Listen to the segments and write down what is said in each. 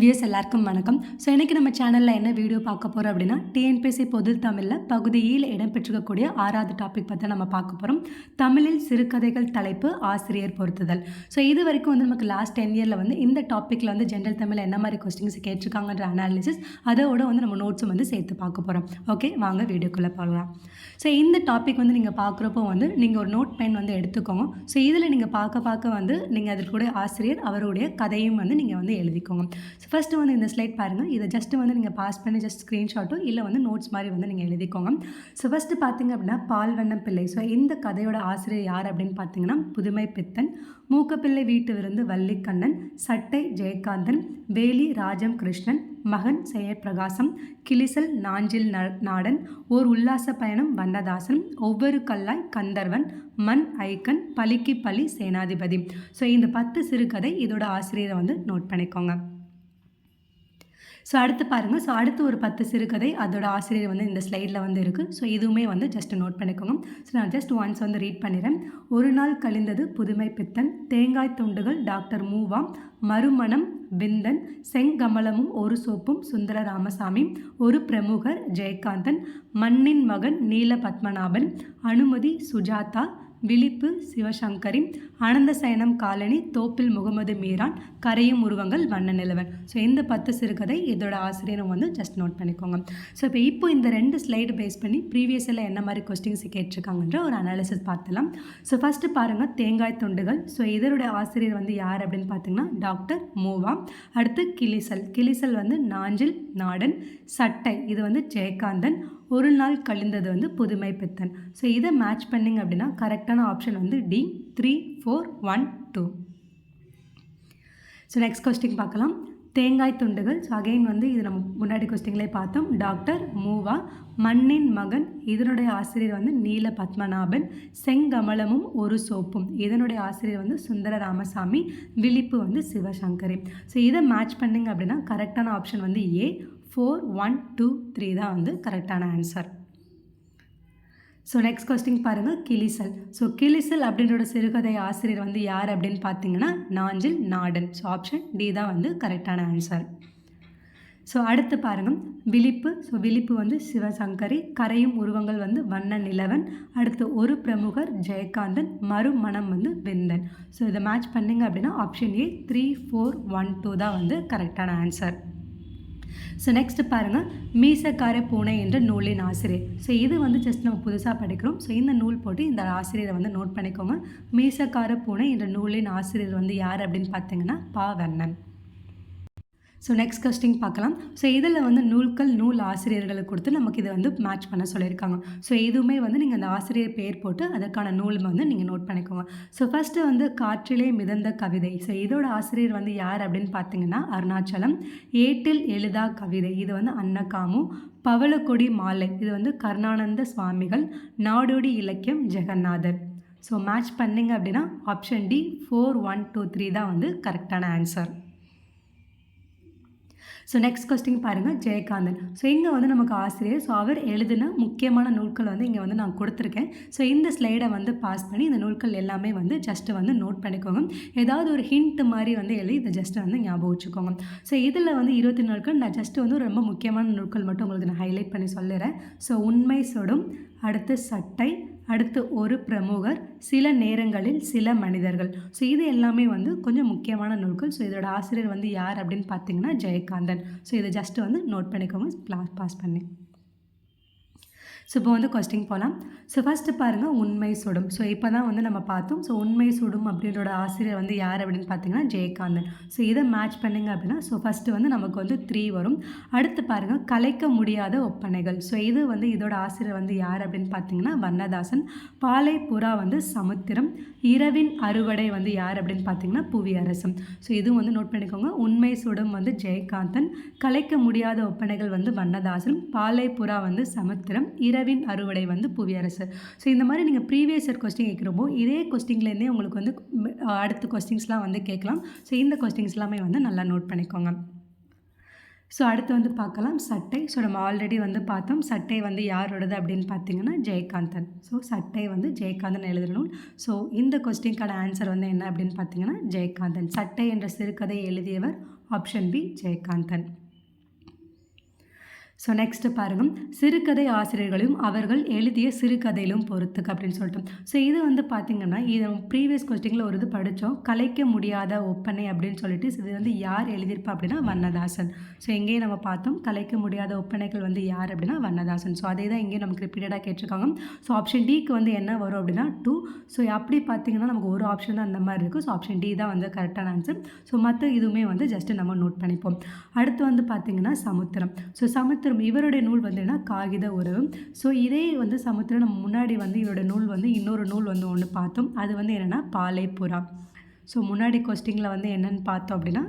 வியஸ் எல்லாருக்கும் வணக்கம். ஸோ இன்றைக்கி நம்ம சேனலில் என்ன வீடியோ பார்க்க போகிறோம் அப்படின்னா டிஎன்பிஎஸ்சி பொது தமிழில் பகுதியில் இடம்பெற்றிருக்கக்கூடிய ஆறாவது டாபிக் பற்றி நம்ம பார்க்க போகிறோம் தமிழில் சிறுகதைகள் தலைப்பு ஆசிரியர் பொருத்துதல் ஸோ இது வரைக்கும் வந்து நமக்கு லாஸ்ட் டென் இயரில் வந்து இந்த டாப்பிக்கில் வந்து ஜென்ரல் தமிழில் என்ன மாதிரி கொஸ்டின்ஸ் கேட்டிருக்காங்கன்ற அனாலிசிஸ் அதோட வந்து நம்ம நோட்ஸும் வந்து சேர்த்து பார்க்க போகிறோம் ஓகே வாங்க வீடியோக்குள்ளே போகலாம். ஸோ இந்த டாபிக் வந்து நீங்கள் பார்க்குறப்போ வந்து நீங்கள் ஒரு நோட் பென் வந்து எடுத்துக்கோங்க. ஸோ இதில் நீங்கள் பார்க்க பார்க்க வந்து நீங்கள் அதற்குடைய ஆசிரியர் அவருடைய கதையும் வந்து நீங்கள் வந்து எழுதிக்கோங்க. ஸோ ஃபஸ்ட்டு வந்து இந்த ஸ்லைட் பாருங்கள் இதை ஜஸ்ட்டு வந்து நீங்கள் பாஸ் பண்ணி ஜஸ்ட் ஸ்க்ரீன்ஷாட்டோ இல்லை வந்து நோட்ஸ் மாதிரி வந்து நீங்கள் எழுதிக்கோங்க. ஸோ ஃபஸ்ட்டு பார்த்தீங்க அப்படின்னா பால்வண்ணம் பிள்ளை. ஸோ இந்த கதையோட ஆசிரியர் யார் அப்படின்னு பார்த்தீங்கன்னா புதுமை பித்தன் மூக்கப்பிள்ளை வீட்டு விருந்து வள்ளிக்கண்ணன் சட்டை ஜெயகாந்தன் வேலி ராஜம் கிருஷ்ணன் மகன் செயப்பிரகாசம் கிளிசல் நாஞ்சில் ந- நாடன் ஓர் உல்லாச பயணம் வண்ணதாசன் ஒவ்வொரு கல்லாய் கந்தர்வன் மண் ஐக்கன் பலிக்கு பலி சேனாதிபதி. ஸோ இந்த பத்து சிறுகதை இதோட ஆசிரியரை வந்து நோட் பண்ணிக்கோங்க. ஸோ அடுத்து பாருங்கள் ஸோ அடுத்து ஒரு பத்து சிறுகதை அதோட ஆசிரியர் வந்து இந்த ஸ்லைடில் வந்து இருக்குது ஸோ இதுவுமே வந்து ஜஸ்ட் நோட் பண்ணிக்கோங்க. ஸோ நான் ஜஸ்ட் ஒன்ஸ் வந்து ரீட் பண்ணிடுறேன். ஒரு நாள் கழிந்தது புதுமை பித்தன் தேங்காய் துண்டுகள் டாக்டர் மூவாம் மறுமணம் விந்தன் செங்கமலமும் ஒரு சோப்பும் சுந்தர ராமசாமி ஒரு பிரமுகர் ஜெயகாந்தன் மண்ணின் மகன் நீல பத்மநாபன் அனுமதி சுஜாதா விழிப்பு சிவசங்கரின் ஆனந்த சயனம் காலனி தோப்பில் முகமது மீரான் கரையும் உருவங்கள் வண்ண நிலவன். ஸோ இந்த பத்து சிறுகதை இதோட ஆசிரியரும் வந்து ஜஸ்ட் நோட் பண்ணிக்கோங்க. ஸோ இப்போ இப்போ இந்த ரெண்டு ஸ்லைடு பேஸ் பண்ணி ப்ரீவியஸில் என்ன மாதிரி கொஸ்டின்ஸ் கேட்டிருக்காங்கன்ற ஒரு அனாலிசிஸ் பார்த்துலாம். ஸோ ஃபஸ்ட்டு பாருங்கள் தேங்காய் துண்டுகள். ஸோ இதனுடைய ஆசிரியர் வந்து யார் அப்படின்னு பார்த்தீங்கன்னா டாக்டர் மூவா. அடுத்து கிளிசல். கிளிசல் வந்து நாஞ்சில் நாடன். சட்டை இது வந்து ஜெயகாந்தன். ஒரு நாள் கழிந்தது வந்து புதுமை பித்தன். ஸோ இதை மேட்ச் பண்ணிங்க அப்படின்னா கரெக்டான ஆப்ஷன் வந்து D three four one two so next question பார்க்கலாம். தேங்காய் துண்டுகள். ஸோ அகைன் வந்து இது நம்ம முன்னாடி கொஸ்டின்களே பார்த்தோம். டாக்டர் மூவா மண்ணின் மகன் இதனுடைய ஆசிரியர் வந்து நீல பத்மநாபன் செங்கமலமும் ஒரு சோப்பும். இதனுடைய ஆசிரியர் வந்து சுந்தர ராமசாமி விழிப்பு வந்து சிவசங்கரி. ஸோ இதை மேட்ச் பண்ணிங்க அப்படின்னா கரெக்டான ஆப்ஷன் வந்து A four one two three தான் வந்து கரெக்டான ஆன்சர் ஸோ நெக்ஸ்ட் கொஸ்டின் பாருங்கள் கிளிசல். ஸோ கிளிசல் அப்படின்றோட சிறுகதை ஆசிரியர் வந்து யார் அப்படின்னு பார்த்தீங்கன்னா Nanjil Nadan. So option D தான் வந்து கரெக்டான ஆன்சர் ஸோ அடுத்து பாருங்கள் விழிப்பு. ஸோ விழிப்பு வந்து சிவசங்கரி கரையும் உருவங்கள் வந்து வண்ண நிலவன். அடுத்து ஒரு பிரமுகர் ஜெயகாந்தன் மறுமணம் வந்து விந்தன். ஸோ இதை மேட்ச் பண்ணிங்க அப்படின்னா option A three four one two தான் வந்து கரெக்டான ஆன்சர் ஸோ நெக்ஸ்ட் பாருங்கள் மீசக்கார பூனை என்ற நூலின் ஆசிரியர். ஸோ இது வந்து ஜஸ்ட் நம்ம புதுசாக படிக்கிறோம். ஸோ இந்த நூல் போட்டு இந்த ஆசிரியரை வந்து நோட் பண்ணிக்கோங்க. மீசக்கார பூனை என்ற நூலின் ஆசிரியர் வந்து யார் அப்படின்னு பார்த்தீங்கன்னா Pa. Vannan. So next question பார்க்கலாம். ஸோ இதில் வந்து நூல்கள் நூல் ஆசிரியர்களை கொடுத்து நமக்கு இதை வந்து மேட்ச் பண்ண சொல்லியிருக்காங்க. ஸோ இதுவுமே வந்து நீங்கள் அந்த ஆசிரியர் பேர் போட்டு அதற்கான நூல் வந்து நீங்கள் நோட் பண்ணிக்கோங்க. ஸோ ஃபஸ்ட்டு வந்து காற்றிலே மிதந்த கவிதை. ஸோ இதோட ஆசிரியர் வந்து யார் அப்படின்னு பார்த்தீங்கன்னா அருணாச்சலம். ஏட்டில் எழுதா கவிதை. இது வந்து அன்னகாமு. பவளக்கொடி மாலை. இது வந்து கருணானந்த சுவாமிகள். நாடோடி இலக்கியம் ஜெகநாதர். ஸோ மேட்ச் பண்ணிங்க அப்படின்னா option D four one two three தான் வந்து கரெக்டான ஆன்சர் ஸோ நெக்ஸ்ட் கொஸ்டின் பாருங்கள் ஜெயகாந்தன். ஸோ இங்கே வந்து நமக்கு ஆசிரியர் ஸோ அவர் எழுதின முக்கியமான நூல்கள் வந்து இங்கே வந்து நான் கொடுத்துருக்கேன். ஸோ இந்த ஸ்லைடை வந்து பாஸ் பண்ணி இந்த நூல்கள் எல்லாமே வந்து ஜஸ்ட்டு வந்து நோட் பண்ணிக்கோங்க. ஏதாவது ஒரு ஹிண்ட் மாதிரி வந்து எழுதி இதை ஜஸ்ட்டு வந்து ஞாபகம் வச்சுக்கோங்க. ஸோ இதில் வந்து இருபத்தி நாட்கள் நான் ஜஸ்ட்டு வந்து ரொம்ப முக்கியமான நூல்கள் மட்டும் உங்களுக்கு நான் ஹைலைட் பண்ணி சொல்லிடுறேன். ஸோ உண்மை சொடும் அடுத்து சட்டை அடுத்து ஒரு பிரமுகர் சில நேரங்களில் சில மனிதர்கள். ஸோ இது எல்லாமே வந்து கொஞ்சம் முக்கியமான நூல்கள். ஸோ இதோட ஆசிரியர் வந்து யார் அப்படின்னு பார்த்தீங்கன்னா ஜெயகாந்தன். ஸோ இதை ஜஸ்ட் வந்து நோட் பண்ணிக்கோங்க. பாஸ் பண்ணி. ஸோ இப்போ வந்து கொஸ்டின் போகலாம் ஸோ ஃபஸ்ட்டு பாருங்கள் உண்மை சுடும். ஸோ இப்போ தான் வந்து நம்ம பார்த்தோம். ஸோ உண்மை சுடும் அப்படின்றோட ஆசிரியர் வந்து யார் அப்படின்னு பார்த்தீங்கன்னா ஜெயகாந்தன். ஸோ இதை மேட்ச் பண்ணிங்க அப்படின்னா ஸோ ஃபஸ்ட்டு வந்து நமக்கு வந்து த்ரீ வரும். அடுத்து பாருங்கள் கலைக்க முடியாத ஒப்பனைகள். ஸோ இது வந்து இதோட ஆசிரியர் வந்து யார் அப்படின்னு பார்த்தீங்கன்னா வண்ணதாசன் பாலை புறா வந்து சமுத்திரம். இரவின் அறுவடை வந்து யார் அப்படின்னு பார்த்தீங்கன்னா புவியரசம் ஸோ இதுவும் வந்து நோட் பண்ணிக்கோங்க. உண்மை சுடும் வந்து ஜெயகாந்தன். கலைக்க முடியாத ஒப்பனைகள் வந்து வண்ணதாசன் பாலை புறா வந்து சமுத்திரம். இரவின் அறுவடை வந்து புவியரசு ஸோ இந்த மாதிரி நீங்கள் ப்ரீவியஸ் இயர் கொஸ்டின் கேட்குறப்போ இதே கொஸ்டின்லேருந்தே உங்களுக்கு வந்து அடுத்த கொஸ்டின்ஸ்லாம் வந்து கேட்கலாம். ஸோ இந்த கொஸ்டின்ஸ் எல்லாமே வந்து நல்லா நோட் பண்ணிக்கோங்க. ஸோ அடுத்து வந்து பார்க்கலாம். சட்டை. ஸோ நம்ம ஆல்ரெடி வந்து பார்த்தோம். சட்டை வந்து யாரோடது அப்படின்னு பார்த்தீங்கன்னா ஜெயகாந்தன். ஸோ சட்டை வந்து ஜெயகாந்தன் எழுதணும். ஸோ இந்த கொஸ்டின்கான ஆன்சர் வந்து என்ன அப்படின்னு பார்த்தீங்கன்னா ஜெயகாந்தன். சட்டை என்ற சிறுகதை எழுதியவர் option B Jayakanthan. So next பாருங்கள் சிறுகதை ஆசிரியர்களையும் அவர்கள் எழுதிய சிறுகதையிலும் பொறுத்துக்கு அப்படின்னு சொல்லிட்டு ஸோ இது வந்து பார்த்திங்கன்னா இது ப்ரீவியஸ் கொஸ்டினில் ஒரு இது படித்தோம் கலைக்க முடியாத ஒப்பனை அப்படின்னு சொல்லிட்டு இது வந்து யார் எழுதியிருப்பா அப்படின்னா வண்ணதாசன். ஸோ எங்கேயும் நம்ம பார்த்தோம். கலைக்க முடியாத ஒப்பனைகள் வந்து யார் அப்படின்னா வண்ணதாசன். ஸோ அதே தான் இங்கேயும் நமக்கு ரிப்பீட்டடாக கேட்டிருக்காங்க. ஸோ ஆப்ஷன் டிக்கு வந்து என்ன வரும் அப்படின்னா டூ ஸோ அப்படி பார்த்தீங்கன்னா நமக்கு ஒரு ஆப்ஷன் தான் அந்த மாதிரி இருக்கும் ஸோ ஆப்ஷன் டி தான் வந்து கரெக்டான ஆன்சர் ஸோ மற்ற இதுவுமே வந்து ஜஸ்ட்டு நம்ம நோட் பண்ணிப்போம். அடுத்து வந்து பார்த்திங்கன்னா சமுத்திரம். ஸோ சமுத்திரம் இவருடைய நூல் வந்து என்ன காகித உறவு ஸோ இதே வந்து சமுத்திரம் நம்ம முன்னாடி வந்து இவரோட நூல் வந்து இன்னொரு நூல் வந்து ஒன்று பார்த்தோம். அது வந்து என்னென்னா பாலைப்புறா. ஸோ முன்னாடி கொஸ்டினில் வந்து என்னென்னு பார்த்தோம் அப்படின்னா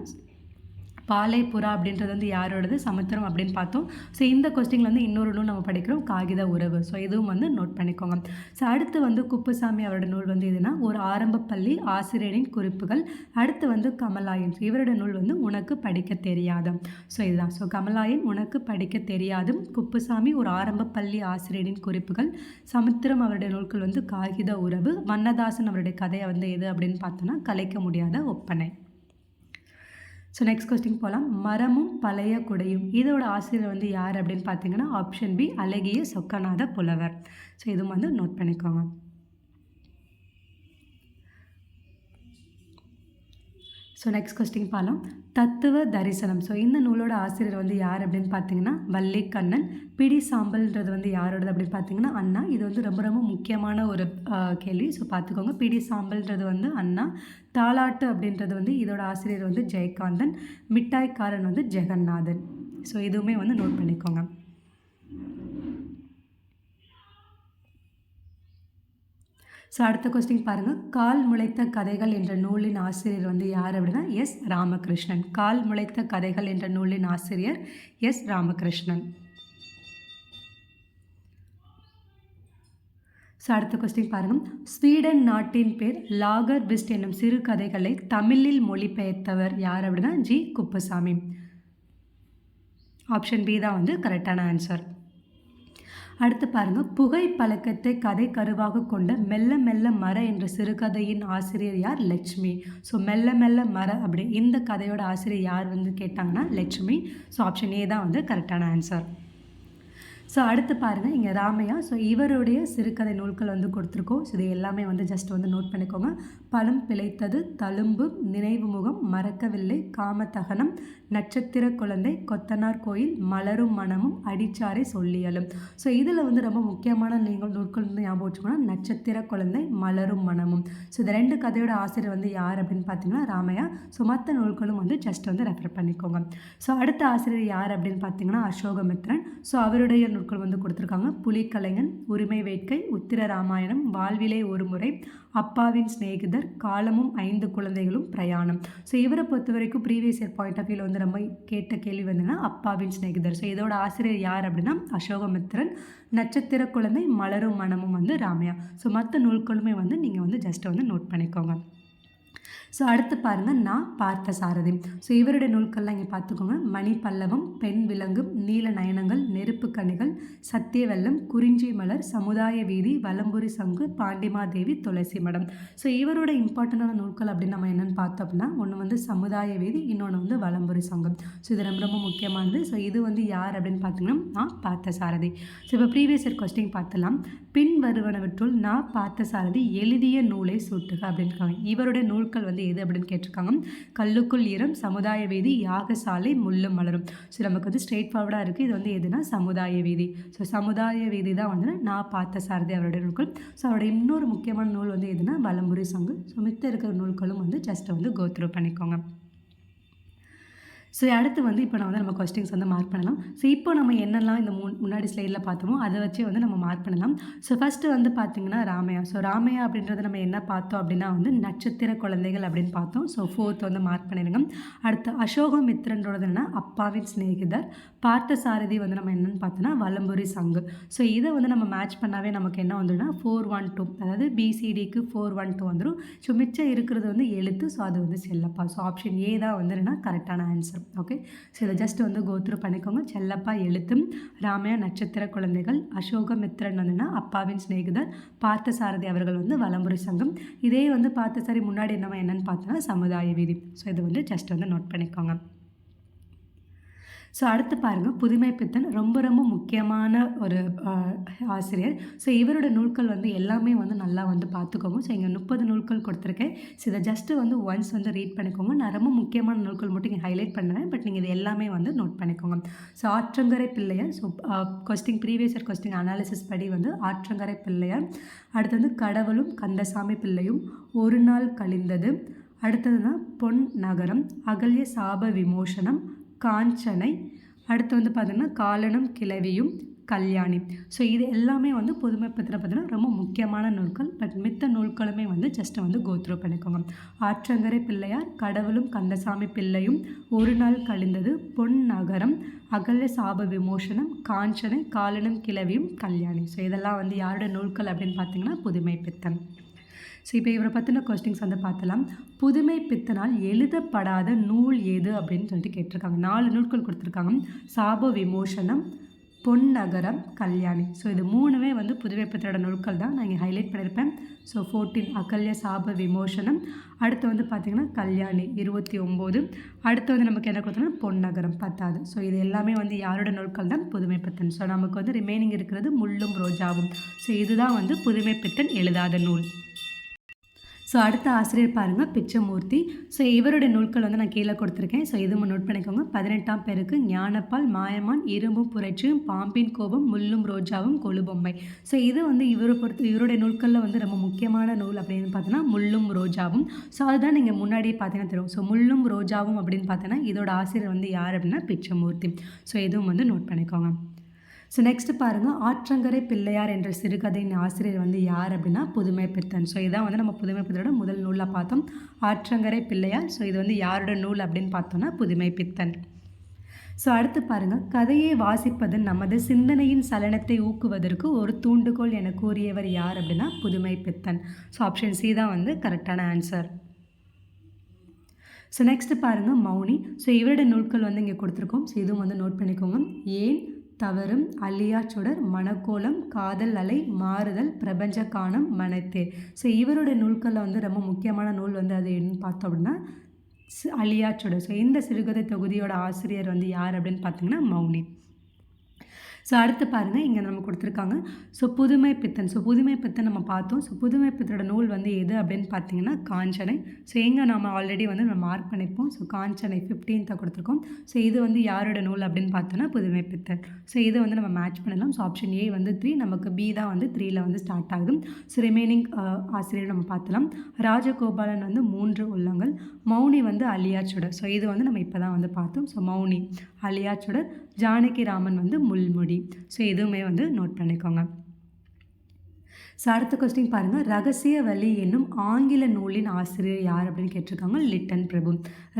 பாலைப்புறா அப்படின்றது வந்து யாரோடது? சமுத்திரம் அப்படின்னு பார்த்தோம். ஸோ இந்த கொஸ்டினில் வந்து இன்னொரு நூல் நம்ம படிக்கிறோம் காகித உறவு. ஸோ இதுவும் வந்து நோட் பண்ணிக்கோங்க. ஸோ அடுத்து வந்து குப்புசாமி அவரோட நூல் வந்து எதுனா ஒரு ஆரம்ப பள்ளி ஆசிரியரின் குறிப்புகள். அடுத்து வந்து கமலாயன். இவரோட நூல் வந்து உனக்கு படிக்க தெரியாது ஸோ இதுதான். ஸோ கமலாயன் உனக்கு படிக்க தெரியாதும். குப்புசாமி ஒரு ஆரம்ப பள்ளி ஆசிரியரின் குறிப்புகள். சமுத்திரம் அவருடைய நூல்கள் வந்து காகித உறவு. வண்ணதாசன் அவருடைய கதையை வந்து எது அப்படின்னு பார்த்தோன்னா கலைக்க முடியாத ஒப்பனை. ஸோ நெக்ஸ்ட் கொஸ்டின் போகலாம் மரமும் பழைய குடையும். இதோட ஆசிரியர் வந்து யார் அப்படின்னு பார்த்தீங்கன்னா ஆப்ஷன் பி அழகிய சொக்கநாத புலவர். ஸோ இதுவும் வந்து நோட் பண்ணிக்கோங்க. ஸோ நெக்ஸ்ட் கொஸ்டின் பார்க்கலாம். தத்துவ தரிசனம். ஸோ இந்த நூலோட ஆசிரியர் வந்து யார் அப்படின்னு பார்த்தீங்கன்னா வள்ளிக்கண்ணன் பிடி சாம்பல்ன்றது வந்து யாரோடது அப்படின்னு பார்த்தீங்கன்னா அண்ணா. இது வந்து ரொம்ப ரொம்ப முக்கியமான ஒரு கேள்வி. ஸோ பார்த்துக்கோங்க. பிடி சாம்பல்ன்றது வந்து அண்ணா. தாலாட்டு அப்படின்றது வந்து இதோட ஆசிரியர் வந்து ஜெயகாந்தன். மிட்டாய்க்காரன் வந்து ஜெகநாதன். ஸோ இதுவுமே வந்து நோட் பண்ணிக்கோங்க. ஸோ அடுத்த கொஸ்டின் பாருங்கள் கால் முளைத்த கதைகள் என்ற நூலின் ஆசிரியர் வந்து யார் அப்படின்னா எஸ். ராமகிருஷ்ணன். கால் முளைத்த கதைகள் என்ற நூலின் ஆசிரியர் எஸ். ராமகிருஷ்ணன். ஸோ அடுத்த கொஸ்டின் பாருங்கள் ஸ்வீடன் நாட்டின் பேர் லாகர் பிஸ்ட் என்னும் சிறு கதைகளை தமிழில் மொழிபெயர்த்தவர் யார் அப்படின்னா ஜி. குப்புசாமி. ஆப்ஷன் பி தான் வந்து கரெக்டான ஆன்சர் அடுத்து பாருங்க புகை பழக்கத்தை கதை கருவாக கொண்ட மெல்ல மெல்ல மர என்ற சிறுகதையின் ஆசிரியர் யார்? லட்சுமி. ஸோ மெல்ல மெல்ல மர அப்படி இந்த கதையோட ஆசிரியர் யார் வந்து கேட்டாங்கன்னா லட்சுமி. ஸோ ஆப்ஷன் ஏ தான் வந்து கரெக்டான ஆன்சர் ஸோ அடுத்து பாருங்கள் இங்கே ராமையா. ஸோ இவருடைய சிறுகதை நூல்கள் வந்து கொடுத்துருக்கோம். ஸோ இது எல்லாமே வந்து ஜஸ்ட் வந்து நோட் பண்ணிக்கோங்க. பழம் பிழைத்தது தழும்பு நினைவு முகம் மறக்கவில்லை காமத்தகனம் நட்சத்திர குழந்தை கொத்தனார் கோயில் மலரும் மனமும் அடிச்சாரை சொல்லியலும். ஸோ இதில் வந்து ரொம்ப முக்கியமான நீங்கள் நூல்கள் வந்து ஞாபகம் வச்சுக்கோங்கன்னா நட்சத்திர குழந்தை மலரும் மனமும். ஸோ இந்த ரெண்டு கதையோட ஆசிரியர் வந்து யார் அப்படின்னு பார்த்தீங்கன்னா ராமையா. ஸோ மற்ற நூல்களும் வந்து ஜஸ்ட் வந்து ரெஃபர் பண்ணிக்கோங்க. ஸோ அடுத்த ஆசிரியர் யார் அப்படின்னு பார்த்தீங்கன்னா அசோகமித்ரன். ஸோ அவருடைய நூல்கள் வந்து கொடுத்துருக்காங்க. புலிக்கலைஞன் உரிமை வேட்கை உத்திர ராமாயணம் வாழ்விலே ஒரு முறை அப்பாவின் சிநேகிதர் காலமும் ஐந்து குழந்தைகளும் பிரயாணம். ஸோ இவரை பொறுத்த வரைக்கும் ப்ரீவியஸ் இயர் பாயிண்ட் ஆஃப் வியூவில் வந்து நம்ம கேட்ட கேள்வி வந்துன்னா அப்பாவின் சிநேகிதர். ஸோ இதோட ஆசிரியர் யார் அப்படின்னா அசோகமித்ரன் நட்சத்திர குழந்தை மலரும் மனமும் வந்து ராமையா. ஸோ மற்ற நூல்களுமே வந்து நீங்கள் வந்து ஜஸ்ட் வந்து நோட் பண்ணிக்கோங்க. ஸோ அடுத்து பாருங்கள் நான் பார்த்த சாரதி. ஸோ இவருடைய நூல்கள்லாம் இங்கே பார்த்துக்கோங்க. மணி பல்லவம் பெண் விலங்கு நீல நயனங்கள் நெருப்பு கனிகள் சத்திய வெள்ளம் குறிஞ்சி மலர் சமுதாய வீதி வலம்புரி சங்கு பாண்டிமாதேவி துளசி மடம். ஸோ இவரோட இம்பார்ட்டண்டான நூல்கள் அப்படின்னு நம்ம என்னென்னு பார்த்தோம் அப்படின்னா ஒன்று வந்து சமுதாய வீதி இன்னொன்று வந்து வலம்புரி சங்கம். ஸோ இது ரொம்ப ரொம்ப முக்கியமானது. ஸோ இது வந்து யார் அப்படின்னு பார்த்தீங்கன்னா நான் பார்த்த சாரதி. ஸோ இப்போ ப்ரீவியஸ் இயர் கொஸ்டின் பார்த்தலாம் பின் வருவனவற்றுள் நான் பார்த்த சாரதி எழுதிய நூலை சுட்டுக அப்படின்னு இவருடைய நூல்கள் வந்து எது அப்படின்னு கேட்டிருக்காங்க? கல்லுக்குள் ஈரம் சமுதாய வீதி யாகசாலை முள்ளும் மலரும். ஸோ நமக்கு வந்து ஸ்ட்ரெயிட் ஃபார்வர்டாக இருக்குது இது வந்து எதுனா சமுதாய வீதி. ஸோ சமுதாய வீதி தான் வந்து நான் பார்த்த சாரதி அவருடைய நூல்கள். ஸோ அவருடைய இன்னொரு முக்கியமான நூல் வந்து எதுனா வலம்புரி சங்கு. ஸோ மித்த இருக்கிற நூல்களும் வந்து ஜஸ்ட் வந்து கோத்ரூ பண்ணிக்கோங்க. ஸோ அடுத்து வந்து இப்போ நான் வந்து நம்ம கொஸ்டின்ஸ் வந்து மார்க் பண்ணலாம். ஸோ இப்போ நம்ம என்னெல்லாம் இந்த முன் முன்னாடி ஸ்லைடில் பார்த்தோமோ அதை வச்சு வந்து நம்ம மார்க் பண்ணலாம். ஸோ ஃபஸ்ட்டு வந்து பார்த்திங்கன்னா ராமையா. ஸோ ராமையா அப்படின்றது நம்ம என்ன பார்த்தோம் அப்படின்னா வந்து நட்சத்திர குழந்தைகள் அப்படின்னு பார்த்தோம். ஸோ ஃபோர்த் வந்து மார்க் பண்ணிடுங்க அடுத்து அசோகம் மித்ரன்றோடது அப்பாவின் சிநேகிதர். பார்த்த சாரதி வந்து நம்ம என்னென்னு பார்த்தோன்னா வலம்புரி சங்கு. ஸோ இதை வந்து நம்ம மேட்ச் பண்ணாவே நமக்கு என்ன வந்துடும்னா ஃபோர் ஒன் டூ அதாவது பிசிடிக்கு ஃபோர் ஒன் டூ வந்துடும் ஸோ மிச்சம் இருக்கிறது வந்து எழுத்து. ஸோ அது வந்து செல்லப்பா. ஸோ ஆப்ஷன் ஏ தான் வந்து கரெக்டான ஆன்சர் ஓகே ஸோ இதை ஜஸ்ட் வந்து கோத்ரூ பண்ணிக்கோங்க. செல்லப்பா எழுத்தும் ராமையா நட்சத்திர குழந்தைகள் அசோகமித்ரன் வந்துன்னா அப்பாவின் சிநேகிதர் பார்த்தசாரதி அவர்கள் வந்து வலம்புரி சங்கம். இதே வந்து பார்த்தசாரி முன்னாடி என்னவா என்னன்னு பார்த்தோன்னா சமுதாய வீதி. ஸோ இது வந்து ஜஸ்ட் வந்து நோட் பண்ணிக்கோங்க. ஸோ அடுத்து பாருங்கள் புதுமை பித்தன் ரொம்ப ரொம்ப முக்கியமான ஒரு ஆசிரியர். ஸோ இவரோட நூல்கள் வந்து எல்லாமே வந்து நல்லா வந்து பார்த்துக்கோங்க. ஸோ இங்கே முப்பது நூல்கள் கொடுத்துருக்கேன். ஸோ இதை ஜஸ்ட்டு வந்து ஒன்ஸ் வந்து ரீட் பண்ணிக்கோங்க. நான் ரொம்ப முக்கியமான நூல்கள் மட்டும் இங்கே ஹைலைட் பண்ணுறேன். பட் நீங்கள் இது எல்லாமே வந்து நோட் பண்ணிக்கோங்க. ஸோ ஆற்றங்கரை பிள்ளையர் so question previous year question analysis படி வந்து ஆற்றங்கரை பிள்ளையார் அடுத்து வந்து கடவுளும் கந்தசாமி பிள்ளையும் ஒரு நாள் கழிந்தது. அடுத்ததுனா பொன் நகரம் அகல்ய சாப விமோசனம் காஞ்சனை அடுத்து வந்து பார்த்திங்கன்னா காலனும் கிளவியும் கல்யாணி. ஸோ இது எல்லாமே வந்து புதுமை பத்திர பார்த்தீங்கன்னா ரொம்ப முக்கியமான நூல்கள். பட் மித்த நூல்களுமே வந்து ஜஸ்ட்டு வந்து கோத்ரூ பண்ணிக்கோங்க. ஆற்றங்கரை பிள்ளையார் கடவுளும் கந்தசாமி பிள்ளையும் ஒரு நாள் கழிந்தது பொன் நகரம் அகல சாப விமோசனம் காஞ்சனை காலனும் கிளவியும் கல்யாணி. ஸோ இதெல்லாம் வந்து யாரோட நூல்கள் அப்படின்னு பார்த்தீங்கன்னா புதுமை பித்தன் ஸோ இப்போ இவரை பற்றின கொஸ்டின்ஸ் வந்து பார்த்தலாம். புதுமை பித்தனால் எழுதப்படாத நூல் எது அப்படின்னு சொல்லிட்டு கேட்டிருக்காங்க. நாலு நூல்கள் கொடுத்துருக்காங்க. சாப விமோசனம் பொன்னகரம் கல்யாணி. ஸோ இது மூணுமே வந்து புதுமை நூல்கள் தான். நான் இங்கே ஹைலைட் பண்ணியிருப்பேன். ஸோ ஃபோர்டீன் அகல்ய சாப விமோசனம். அடுத்து வந்து பார்த்திங்கன்னா கல்யாணி இருபத்தி ஒம்பது. அடுத்து வந்து நமக்கு என்ன கொடுத்தோம்னா பொன்னகரம் பத்தாவது. ஸோ இது எல்லாமே வந்து யாரோட நூல்கள் தான்? புதுமை பித்தன். ஸோ நமக்கு வந்து ரிமைனிங் இருக்கிறது முள்ளும் ரோஜாவும். ஸோ இதுதான் வந்து புதுமை பித்தன் எழுதாத நூல். ஸோ அடுத்த ஆசிரியர் பாருங்கள் பிச்சமூர்த்தி. ஸோ இவருடைய நூல்கள் வந்து நான் கீழே கொடுத்துருக்கேன். ஸோ இதுவும் நோட் பண்ணிக்கோங்க. பதினெட்டாம் பேருக்கு ஞானப்பால் மாயமான் இரும்பும் புரட்சியும் பாம்பின் கோபம் முள்ளும் ரோஜாவும் கொழுபொம்மை. ஸோ இது வந்து இவரை பொறுத்து இவருடைய நூல்களில் வந்து ரொம்ப முக்கியமான நூல் அப்படின்னு பார்த்தோன்னா முள்ளும் ரோஜாவும். ஸோ அதுதான் நீங்கள் முன்னாடியே பார்த்தீங்கன்னா தெரியும். ஸோ முள்ளும் ரோஜாவும் அப்படின்னு பார்த்தோன்னா இதோட ஆசிரியர் வந்து யார் அப்படின்னா பிச்சமூர்த்தி. ஸோ இதுவும் வந்து நோட் பண்ணிக்கோங்க. ஸோ நெக்ஸ்ட் பாருங்கள் ஆற்றங்கரை பிள்ளையார் என்ற சிறுகதையின் ஆசிரியர் வந்து யார் அப்படின்னா புதுமை பித்தன். ஸோ இதான் வந்து நம்ம புதுமை பித்தனோட முதல் நூலை பார்த்தோம். ஆற்றங்கரை பிள்ளையார். ஸோ இது வந்து யாரோட நூல் அப்படின்னு பார்த்தோம்னா புதுமை பித்தன். ஸோ அடுத்து பாருங்கள் கதையை வாசிப்பது நமது சிந்தனையின் சலனத்தை ஊக்குவதற்கு ஒரு தூண்டுகோல் என கூறியவர் யார் அப்படின்னா புதுமை பித்தன். ஸோ ஆப்ஷன் சி தான் வந்து கரெக்டான ஆன்சர் ஸோ நெக்ஸ்ட்டு பாருங்கள் மௌனி. ஸோ இவரோட நூல்கள் வந்து இங்கே கொடுத்துருக்கோம். ஸோ இதுவும் வந்து நோட் பண்ணிக்கோங்க. ஏன் தவறும் அல்லியாச்சுடர் மணக்கோலம் காதல் அலை மாறுதல் பிரபஞ்ச காணம் மனத்தே. ஸோ இவருடைய நூல்களில் வந்து ரொம்ப முக்கியமான நூல் வந்து அது என்னன்னு பார்த்தோம் அப்படின்னா அலியாச்சுடர் ஸோ இந்த சிறுகதை தொகுதியோட ஆசிரியர் வந்து யார் அப்படின்னு பார்த்தீங்கன்னா மௌனி. ஸோ அடுத்து பாருங்கள் இங்கே நம்ம கொடுத்துருக்காங்க. ஸோ புதுமை பித்தன். ஸோ புதுமை பித்தன் நம்ம பார்த்தோம். ஸோ புதுமை பித்தனோட நூல் வந்து எது அப்படின்னு பார்த்தீங்கன்னா காஞ்சனை ஸோ எங்கே நம்ம ஆல்ரெடி வந்து நம்ம மார்க் பண்ணியிருப்போம் ஸோ காஞ்சனை ஃபிஃப்டீன்த்தை கொடுத்துருக்கோம். ஸோ இது வந்து யாரோட நூல் அப்படின்னு பார்த்தோன்னா புதுமை பித்தன். ஸோ இதை வந்து நம்ம மேட்ச் பண்ணலாம். ஸோ ஆப்ஷன் ஏ வந்து த்ரீ நமக்கு பி தான் வந்து த்ரீயில் வந்து ஸ்டார்ட் ஆகுது. ஸோ ரிமைனிங் ஆசிரியர் நம்ம பார்த்தலாம். ராஜகோபாலன் வந்து மூன்று உள்ளங்கள். மௌனி வந்து அலியாச்சுடர் ஸோ இது வந்து நம்ம இப்போ தான் வந்து பார்த்தோம். ஸோ மௌனி அலியாச்சுடர் ஜானகி ராமன் வந்து முள்முடி. ஸோ எதுவுமே வந்து நோட் பண்ணிக்கோங்க. ஸோ அடுத்த கொஸ்டின் பாருங்கள் ரகசிய வழி என்னும் ஆங்கில நூலின் ஆசிரியர் யார் அப்படின்னு கேட்டிருக்காங்க? லிட்டன் பிரபு.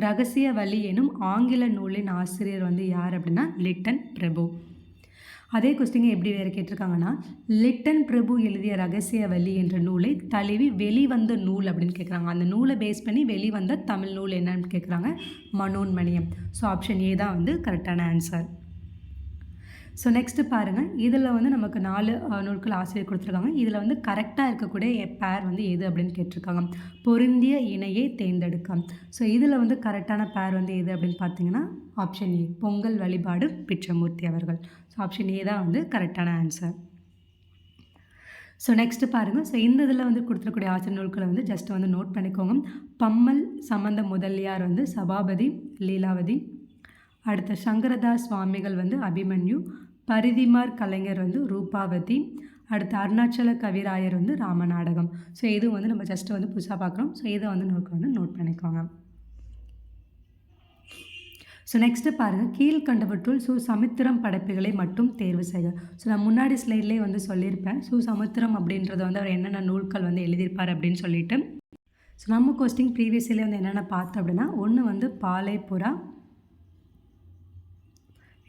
ரகசிய வழி என்னும் ஆங்கில நூலின் ஆசிரியர் வந்து யார் அப்படின்னா? லிட்டன் பிரபு. அதே கொஸ்டிங்க எப்படி வேறு கேட்டிருக்காங்கன்னா லிட்டன் பிரபு எழுதிய ரகசிய வழி என்ற நூலை தழுவி வெளிவந்த நூல் அப்படின்னு கேட்குறாங்க. அந்த நூலை பேஸ் பண்ணி வெளிவந்த தமிழ் நூல் என்னன்னு கேட்குறாங்க? மனோன்மணியம். ஸோ ஆப்ஷன் ஏ தான் வந்து கரெக்டான ஆன்சர் ஸோ நெக்ஸ்ட்டு பாருங்கள் இதில் வந்து நமக்கு நாலு நூல்கள் ஆசிரியர் கொடுத்துருக்காங்க. இதில் வந்து கரெக்டாக இருக்கக்கூடிய பேர் வந்து எது அப்படின்னு கேட்டிருக்காங்க. பொருந்திய இணையை தேர்ந்தெடுக்க. ஸோ இதில் வந்து கரெக்டான பேர் வந்து எது அப்படின்னு பார்த்தீங்கன்னா ஆப்ஷன் ஏ பொங்கல் வழிபாடு பிச்சமூர்த்தி அவர்கள். ஸோ ஆப்ஷன் ஏ தான் வந்து கரெக்டான ஆன்சர் ஸோ நெக்ஸ்ட்டு பாருங்கள் ஸோ இந்த இதில் வந்து கொடுத்துருக்கூடிய ஆசிரியர் நூல்களை வந்து ஜஸ்ட் வந்து நோட் பண்ணிக்கோங்க. பம்மல் சம்பந்த முதலியார் வந்து சபாபதி லீலாவதி. அடுத்த சங்கரதாஸ் சுவாமிகள் வந்து அபிமன்யு. பரிதிமார் கலைஞர் வந்து ரூபாவதி அடுத்து அருணாச்சல கவிராயர் வந்து ராமநாடகம். ஸோ இதுவும் வந்து நம்ம ஜஸ்ட்டு வந்து புதுசாக பார்க்குறோம் ஸோ இதை வந்து நோட் வந்து நோட் பண்ணிக்கோங்க. ஸோ நெக்ஸ்ட்டு பாருங்கள் கீழ்கண்டவற்றுள் சு சமுத்திரம் படைப்புகளை மட்டும் தேர்வு செய்க. ஸோ நான் முன்னாடி ஸ்லைட்லேயே வந்து சொல்லியிருப்பேன். சு சமுத்திரம் அப்படின்றது வந்து அவர் என்னென்ன நூல்கள் வந்து எழுதியிருப்பார் அப்படின்னு சொல்லிட்டு. ஸோ நம்ம கொஸ்டின் ப்ரீவியஸ்லேயே வந்து என்னென்ன பார்த்தோம் அப்படின்னா ஒன்று வந்து பாலைப்புறா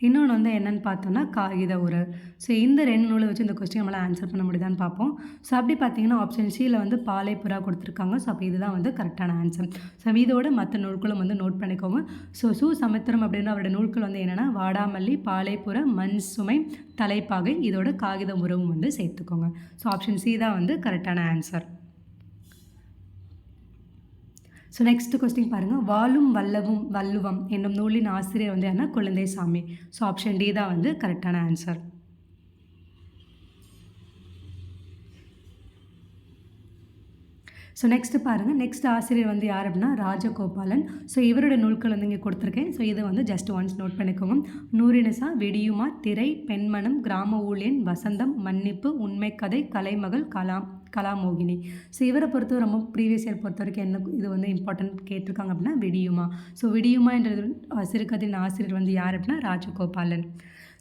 இன்னொன்று வந்து என்னென்னு பார்த்தோம்னா காகித உரல் ஸோ இந்த ரெண்டு நூலை வச்சு இந்த கொஸ்டின் நம்மளால் ஆன்சர் பண்ண முடியுதான்னு பார்ப்போம். ஸோ அப்படி பார்த்தீங்கன்னா ஆப்ஷன் சியில் வந்து பாலை புறா கொடுத்துருக்காங்க. ஸோ அப்போ இதுதான் வந்து கரெக்டான ஆன்சர் ஸோ இதோட மற்ற நூல்களும் வந்து நோட் பண்ணிக்கோங்க. ஸோ சு சமுத்திரம் அப்படின்னா அவரோட நூல்கள் வந்து என்னென்னா வாடாமல்லி பாலைப்புற மண் சுமை தலைப்பாகை இதோட காகித உறவும் வந்து சேர்த்துக்கோங்க. ஸோ ஆப்ஷன் சி தான் வந்து கரெக்டான ஆன்சர் ஸோ நெக்ஸ்ட் கொஸ்டின் பாருங்கள் வாழும் வல்லவும் வல்லுவம் என்னும் நூலின் ஆசிரியர் வந்து என்ன குழந்தை சாமி ஸோ ஆப்ஷன் டி தான் வந்து கரெக்டான ஆன்சர் ஸோ நெக்ஸ்ட்டு பாருங்கள் நெக்ஸ்ட் ஆசிரியர் வந்து யார் அப்படின்னா ராஜகோபாலன். ஸோ இவரோட நூல்கள் வந்து இங்கே கொடுத்துருக்கேன். ஸோ இதை வந்து ஜஸ்ட் ஒன்ஸ் நோட் பண்ணிக்கோங்க. நூறினசா வெடியுமா திரை பெண்மணம் கிராம ஊழியன் வசந்தம் மன்னிப்பு உண்மை கதை கலைமகள் கலாம். கலாமோகினி. ஸோ இவரை பொறுத்த ரொம்ப ப்ரீவியஸ் இயர் பொறுத்த வரைக்கும் என்ன இது வந்து இம்பார்ட்டன்ட் கேட்டிருக்காங்க அப்படின்னா விடியுமா. ஸோ விடியுமா என்ற சிறுகதையின் ஆசிரியர் வந்து யார் அப்படின்னா ராஜகோபாலன்.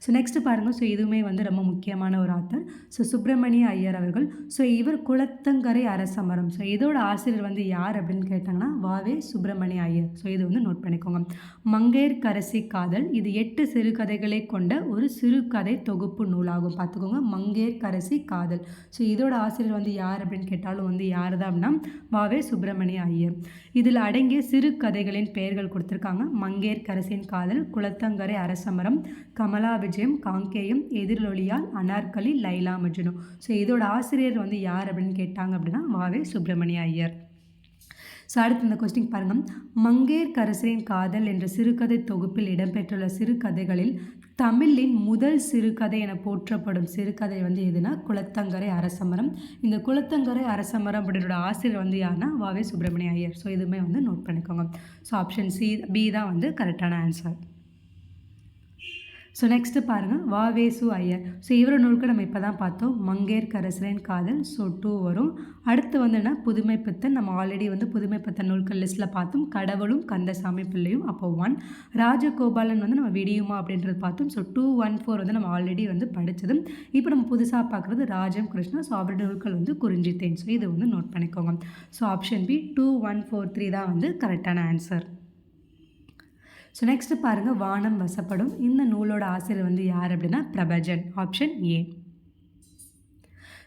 ஸோ நெக்ஸ்ட்டு பாருங்கள் ஸோ இதுவுமே வந்து ரொம்ப முக்கியமான ஒரு ஆத்தர் ஸோ சுப்பிரமணிய ஐயர் அவர்கள். ஸோ இவர் குளத்தங்கரை அரசமரம். ஸோ இதோட ஆசிரியர் வந்து யார் அப்படின்னு கேட்டாங்கன்னா வாவே சுப்பிரமணிய ஐயர். ஸோ இது வந்து நோட் பண்ணிக்கோங்க. மங்கையர்கரசி காதல். இது எட்டு சிறுகதைகளை கொண்ட ஒரு சிறுகதை தொகுப்பு நூலாகும். பார்த்துக்கோங்க. மங்கையர்கரசி காதல். ஸோ இதோட ஆசிரியர் வந்து யார் அப்படின்னு கேட்டாலும் வந்து யார் தான் அப்படின்னா வாவே சுப்பிரமணிய ஐயர். இதில் அடங்கிய சிறு கதைகளின் பெயர்கள் கொடுத்துருக்காங்க. மங்கையர் கரசின் காதல் குளத்தங்கரை அரசமரம் கமலா விஜயம் காங்கேயம் எதிரொலியால் அனார்கலி லைலா மஜ்னு. ஸோ இதோட ஆசிரியர் வந்து யார் அப்படின்னு கேட்டாங்க அப்படின்னா வாவே சுப்பிரமணிய ஐயர். ஸோ அடுத்து இந்த கொஸ்டின் பாருங்கள் மங்கேர் கரசரின் காதல் என்ற சிறுகதை தொகுப்பில் இடம்பெற்றுள்ள சிறுகதைகளில் தமிழின் முதல் சிறுகதை என போற்றப்படும் சிறுகதை வந்து எதுனா குளத்தங்கரை அரசமரம். இந்த குளத்தங்கரை அரசமரம் அப்படின்ற ஆசிரியர் வந்து யாருன்னா வாவே சுப்பிரமணிய ஐயர். ஸோ இதுவுமே வந்து நோட் பண்ணிக்கோங்க. ஸோ ஆப்ஷன் சி பி தான் வந்து கரெக்டான ஆன்சர் ஸோ நெக்ஸ்ட்டு பாருங்கள் வாவேசு ஐயர். ஸோ இவரோட நூல்கள் நம்ம இப்போ தான் பார்த்தோம். மங்கேர் கரசரன் காதல் ஸோ டூ வரும். அடுத்து வந்துன்னா புதுமை பித்தன் நம்ம ஆல்ரெடி வந்து புதுமை பித்தன் நூல்கள் லிஸ்ட்டில் பார்த்தோம். கடவுளும் கந்தசாமி பிள்ளையும் அப்போ ஒன் ராஜகோபாலன் வந்து நம்ம விடியுமா அப்படின்றது பார்த்தோம். ஸோ டூ ஒன் ஃபோர் வந்து நம்ம ஆல்ரெடி வந்து படித்தது இப்போ நம்ம புதுசாக பார்க்குறது ராஜம் கிருஷ்ணா. ஸோ அவரோட நூல்கள் வந்து குறிஞ்சித்தேன். ஸோ இது வந்து நோட் பண்ணிக்கோங்க. So option B two one four three தான் வந்து கரெக்டான ஆன்சர் ஸோ நெக்ஸ்ட்டு பாருங்கள் வானம் வசப்படும். இந்த நூலோட ஆசிரியர் வந்து யார் அப்படின்னா பிரபஜன் ஆப்ஷன் ஏ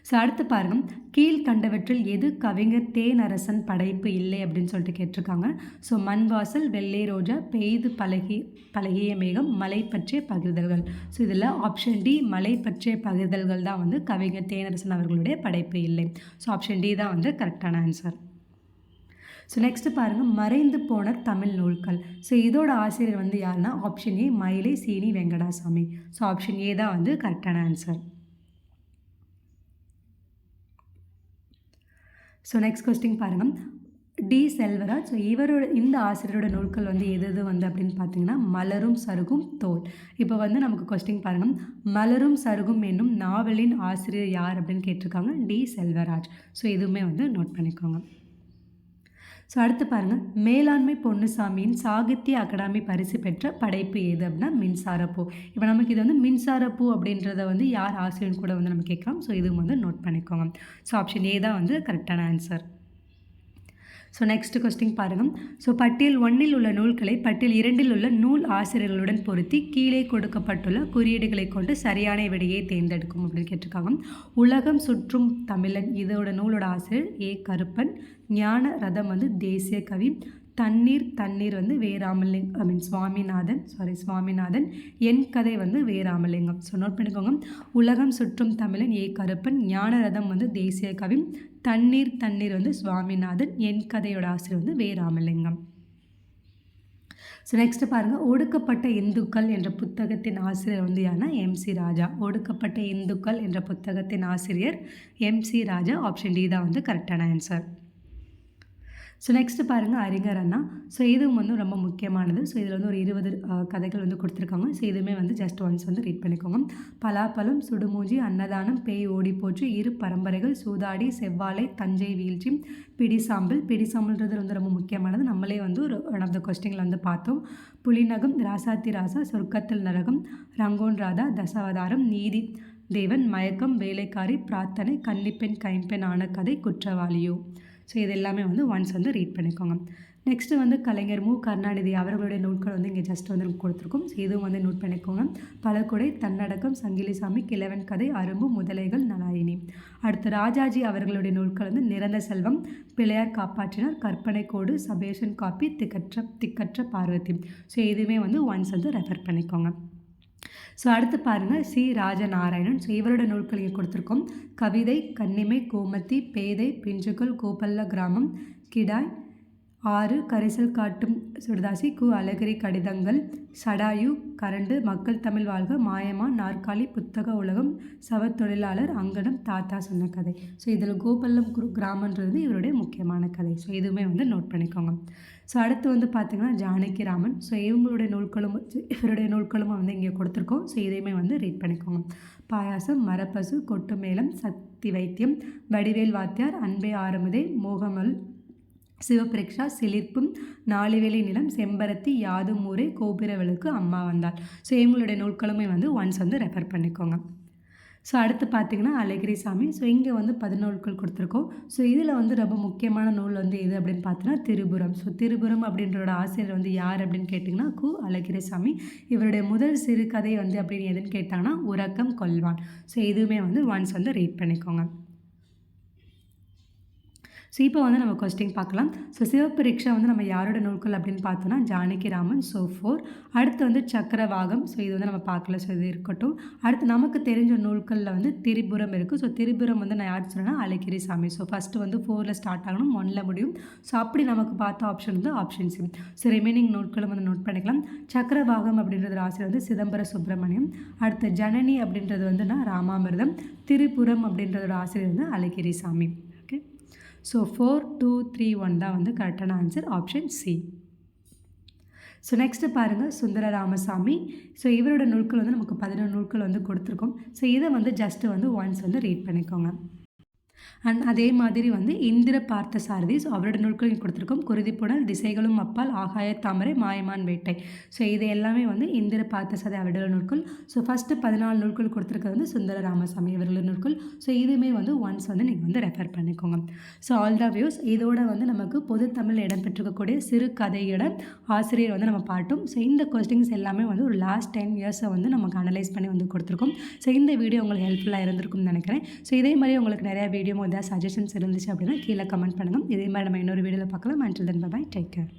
ஸோ அடுத்து பாருங்கள் கீழ்கண்டவற்றில் எது கவிஞர் தேனரசன் படைப்பு இல்லை அப்படின்னு சொல்லிட்டு கேட்டிருக்காங்க. ஸோ மண்வாசல் வெள்ளை ரோஜா பெய்து பழகி பழகிய மேகம் மலை பற்றிய பகிர்தல்கள். ஸோ இதில் ஆப்ஷன் டி மலை பற்றிய பகிர்தல்கள் தான் வந்து கவிஞர் தேனரசன் அவர்களுடைய படைப்பு இல்லை. ஸோ ஆப்ஷன் டி தான் வந்து கரெக்டான ஆன்சர் ஸோ நெக்ஸ்ட்டு பாருங்கள் மறைந்து போன தமிழ் நூல்கள். ஸோ இதோட ஆசிரியர் வந்து யாருன்னா ஆப்ஷன் ஏ மயிலை சீனி வெங்கடாசாமி. ஸோ ஆப்ஷன் ஏ தான் வந்து கரெக்டான ஆன்சர் ஸோ நெக்ஸ்ட் கொஸ்டின் பாருங்கள் டி. செல்வராஜ். ஸோ இவரோட இந்த ஆசிரியரோட நூல்கள் வந்து எது எது வந்து அப்படின்னு பார்த்தீங்கன்னா மலரும் சருகும் தோல். இப்போ வந்து நமக்கு கொஸ்டின் பாருங்கள் மலரும் சருகும் என்னும் நாவலின் ஆசிரியர் யார் அப்படின்னு கேட்டிருக்காங்க டி. செல்வராஜ். ஸோ இதுவுமே வந்து நோட் பண்ணிக்கோங்க. ஸோ அடுத்து பாருங்கள் மேலாண்மை பொன்னுசாமியின் சாகித்ய அகாடமி பரிசு பெற்ற படைப்பு எது அப்படின்னா மின்சாரப்பூ இப்போ நமக்கு இது வந்து மின்சாரப்பூ அப்படின்றத வந்து யார் ஆசிரியர் கூட வந்து நம்ம கேட்கலாம். ஸோ இதுவும் வந்து நோட் பண்ணிக்கோங்க. ஸோ ஆப்ஷன் ஏ தான் வந்து கரெக்டான ஆன்சர் ஸோ நெக்ஸ்ட் கொஸ்டின் பாருங்கள் ஸோ பட்டியல் ஒன்றில் உள்ள நூல்களை பட்டியல் இரண்டில் உள்ள நூல் ஆசிரியர்களுடன் பொருத்தி கீழே கொடுக்கப்பட்டுள்ள குறியீடுகளை கொண்டு சரியான விடையை தேர்ந்தெடுக்கும் அப்படின்னு கேட்டிருக்காங்க. உலகம் சுற்றும் தமிழன் இதோட நூலோட ஆசிரியர் ஏ. கருப்பன் ஞான ரதம் வந்து தேசிய கவி தண்ணீர் தண்ணீர் வந்து வேராமலிங் I mean Swaminathan sorry Swaminathan என் கதை வந்து வேராமலிங்கம் ஸோ நோட் பண்ணிக்கோங்க. உலகம் சுற்றும் தமிழன் ஏ. கருப்பன் ஞான ரதம் வந்து தேசிய கவி தண்ணீர் தண்ணீர் வந்து சுவாமிநாதன் என் கதையோட ஆசிரியர் வந்து வேராமலிங்கம் ஸோ நெக்ஸ்ட் பாருங்கள் ஒடுக்கப்பட்ட இந்துக்கள் என்ற புத்தகத்தின் ஆசிரியர் வந்து யாருன்னா? எம்சி ராஜா. ஒடுக்கப்பட்ட இந்துக்கள் என்ற புத்தகத்தின் ஆசிரியர் எம்சி ராஜா. ஆப்ஷன் டி தான் வந்து கரெக்டான ஆன்சர் ஸோ நெக்ஸ்ட்டு பாருங்கள் அறிஞர் அண்ணா ஸோ இதுவும் வந்து ரொம்ப முக்கியமானது. ஸோ இதில் வந்து ஒரு இருபது கதைகள் வந்து கொடுத்துருக்காங்க. ஸோ இதுவுமே வந்து ஜஸ்ட் ஒன்ஸ் வந்து ரீட் பண்ணிக்கோங்க. பலாப்பழம் சுடுமூஞ்சி அன்னதானம் பேய் ஓடி போச்சு இரு பரம்பரைகள் சூதாடி செவ்வாழை தஞ்சை வீழ்ச்சி பிடிசாம்பல். பிடிசாம்பல்ன்றது வந்து ரொம்ப முக்கியமானது. நம்மளே வந்து ஒரு ஒன் ஆஃப் த கொஸ்டினில் வந்து பார்த்தோம். புலிநகம் ராசாத்தி ராசா சொர்க்கத்தில் நரகம் ரங்கோன் ராதா தசாவதாரம் நீதி தேவன் மயக்கம் வேலைக்காரி பிரார்த்தனை கன்னிப்பெண் கைம்பெண் ஆன கதை குற்றவாளியோ. ஸோ இது எல்லாமே வந்து ஒன்ஸ் வந்து ரீட் பண்ணிக்கோங்க. நெக்ஸ்ட்டு வந்து கலைஞர் மு. கருணாநிதி அவர்களுடைய நூட்கள் வந்து இங்கே ஜஸ்ட் வந்து கொடுத்துருக்கோம். ஸோ இதுவும் வந்து நோட் பண்ணிக்கோங்க. பலகொடை தன்னடக்கம் சங்கிலிசாமி கிழவன் கதை அரும்பு முதலைகள் நலாயினி அடுத்து ராஜாஜி அவர்களுடைய நூல்கள் வந்து நிறந்த செல்வம் பிள்ளையார் காப்பாற்றினார் கற்பனை கோடு சபேஷன் காப்பி திக்கற்ற திக்கற்ற பார்வதி. ஸோ இதுவுமே வந்து ஒன்ஸ் வந்து ரெஃபர் பண்ணிக்கோங்க. ஸோ அடுத்து பாருங்கள் சி. ராஜநாராயணன். ஸோ இவரோட நூல்கள் இங்கே கொடுத்துருக்கோம். கவிதை கன்னிமை கோமத்தி பேதை பிஞ்சுக்குள் கோபல்ல கிராமம் கிடாய் ஆறு கரிசல் காட்டும் சுடுதாசி கு அழகிரி கடிதங்கள். சடாயு கரண்டு மக்கள் தமிழ் வாழ்க மாயமா நாற்காலி புத்தக உலகம் சவத்தொழிலாளர் அங்கடம் தாத்தா சொன்ன கதை. ஸோ இதில் கோபல்லம் குரு கிராமன்றது இவருடைய முக்கியமான கதை. ஸோ இதுவுமே வந்து நோட் பண்ணிக்கோங்க. ஸோ அடுத்து வந்து பார்த்திங்கன்னா ஜானகி ராமன். ஸோ இவங்களுடைய நூல்களும் இவருடைய நூல்களும் வந்து இங்கே கொடுத்துருக்கோம். ஸோ இதையுமே வந்து ரீட் பண்ணிக்கோங்க. பாயாசம் மரப்பசு கொட்டு மேளம் சக்தி வைத்தியம் வடிவேல் வாத்தியார் அன்பே ஆரம்பதே மோகமல் சிவபிரக்ஷா சிலிர்ப்பும் நாலுவேலி நிலம் செம்பருத்தி யாதும் ஊரே கோபுர விளக்கு அம்மா வந்தாள். ஸோ இவங்களுடைய நூல்களுமே வந்து ஒன்ஸ் வந்து ரெஃபர் பண்ணிக்கோங்க. ஸோ அடுத்து பார்த்தீங்கன்னா அழகிரி சாமி. ஸோ இங்கே வந்து பதினூல்கள் கொடுத்துருக்கோம். ஸோ இதில் வந்து ரொம்ப முக்கியமான நூல் வந்து எது அப்படின்னு பார்த்தீங்கன்னா திருபுரம். ஸோ திருபுரம் அப்படின்றோட ஆசிரியர் வந்து யார் அப்படின்னு கேட்டிங்கன்னா கு அழகிரி சாமி. இவருடைய முதல் சிறுகதை வந்து அப்படின்னு எதுன்னு கேட்டாங்கன்னா உறக்கம் கொள்வான். ஸோ இதுவுமே வந்து ஒன்ஸ் வந்து ரீட் பண்ணிக்கோங்க. ஸோ இப்போ வந்து நம்ம கொஸ்டின் பார்க்கலாம். ஸோ சிவப்பு ரிக்ஷா வந்து நம்ம யாரோட நூல்கள் அப்படின்னு பார்த்தோன்னா ஜானகி ராமன் ஸோ ஃபோர் அடுத்து வந்து சக்கரவாகம். ஸோ இது வந்து நம்ம பார்க்கல. ஸோ இது இருக்கட்டும். அடுத்து நமக்கு தெரிஞ்ச நூல்களில் வந்து திரிபுரம் இருக்குது ஸோ திரிபுரம் வந்து நான் யார் சொன்னேன்னா அழகிரி சாமி ஸோ ஃபஸ்ட்டு வந்து ஃபோரில் ஸ்டார்ட் ஆகணும் ஒன்னில் முடியும். ஸோ அப்படி நமக்கு பார்த்த ஆப்ஷன் வந்து ஆப்ஷன் சி ஸோ ரிமைனிங் நூல்களும் வந்து நோட் பண்ணிக்கலாம். சக்கரவாகம் அப்படின்றது ஆசிரியர் வந்து சிதம்பர சுப்பிரமணியம். அடுத்து ஜனனி அப்படின்றது வந்துன்னா ராமாமிர்தம். திரிபுரம் அப்படின்றதோட ஆசிரியர் வந்து Azhagirisamy so four two three one தான் வந்து கரெக்டான answer option C so next பாருங்கள் சுந்தர ராமசாமி ஸோ இவரோட நூல்கள் வந்து நமக்கு பதினொன்று நூல்கள் வந்து கொடுத்துருக்கோம். ஸோ இதை வந்து ஜஸ்ட்டு வந்து ஒன்ஸ் வந்து ரீட் பண்ணிக்கோங்க. அண்ட் அதே மாதிரி வந்து இந்திர பார்த்த சாரதி ஸோ அவரோட நூல்களையும் கொடுத்துருக்கோம். குருதிப்புணல் திசைகளும் அப்பால் ஆகாய தாமரை மாயமான் வேட்டை. ஸோ இது எல்லாமே வந்து இந்திர பார்த்த சாரதி அவரோட நூல்கள். ஸோ ஃபஸ்ட்டு பதினாலு நூல்கள் கொடுத்துருக்கிறது வந்து சுந்தர ராமசாமி அவர்களோட நூல்கள். ஸோ இதுவுமே வந்து ஒன்ஸ் வந்து நீங்கள் வந்து ரெஃபர் பண்ணிக்கோங்க. ஸோ ஆல் த வியூஸ் இதோட வந்து நமக்கு பொது தமிழில் இடம்பெற்றிருக்கக்கூடிய சிறு கதையோட ஆசிரியர் வந்து நம்ம பாட்டும். ஸோ இந்த கொஸ்டின்ஸ் எல்லாமே வந்து ஒரு லாஸ்ட் டென் இயர்ஸை வந்து நமக்கு அனலைஸ் பண்ணி வந்து கொடுத்துருக்கோம். ஸோ இந்த வீடியோ உங்களுக்கு ஹெல்ப்ஃபுல்லாக இருந்திருக்கும்னு நினைக்கிறேன். ஸோ இதே மாதிரி உங்களுக்கு நிறைய வீடியோ ஏதாவது சஜஷன்ஸ் இருந்துச்சு அப்படின்னா கீழே கமெண்ட் பண்ணுங்கள் இதே மாதிரி நம்ம இன்னொரு வீடியோவில் பார்க்கலாம். Until then bye take care